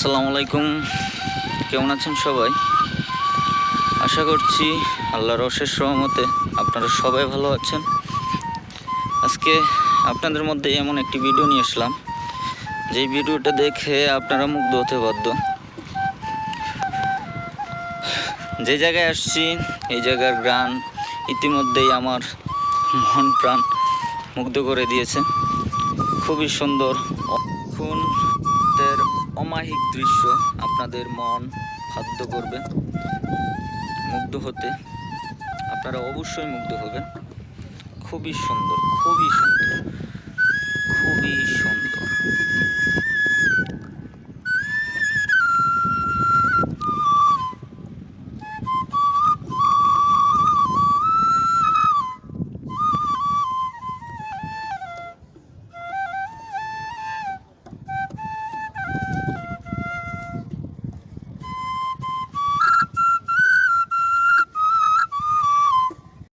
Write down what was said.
আসসালামু আলাইকুম। কেমন আছেন সবাই? আশা করছি আল্লাহর অশেষ সহমতে আপনারা সবাই ভালো আছেন। আজকে আপনাদের মধ্যে এমন একটি ভিডিও নিয়ে আসলাম। যেই ভিডিওটা দেখে আপনারা মুগ্ধ হতে বাধ্য। যে জায়গায় আসছি, এই জায়গার গান ইতিমধ্যেই আমার মন প্রাণ মুগ্ধ করে দিয়েছে। খুবই সুন্দর এখন অমাহিক দৃশ্য আপনাদের মন খাদ্য করবে, মুগ্ধ হতে আপনারা অবশ্যই মুগ্ধ হবেন। খুবই সুন্দর খুবই সুন্দর।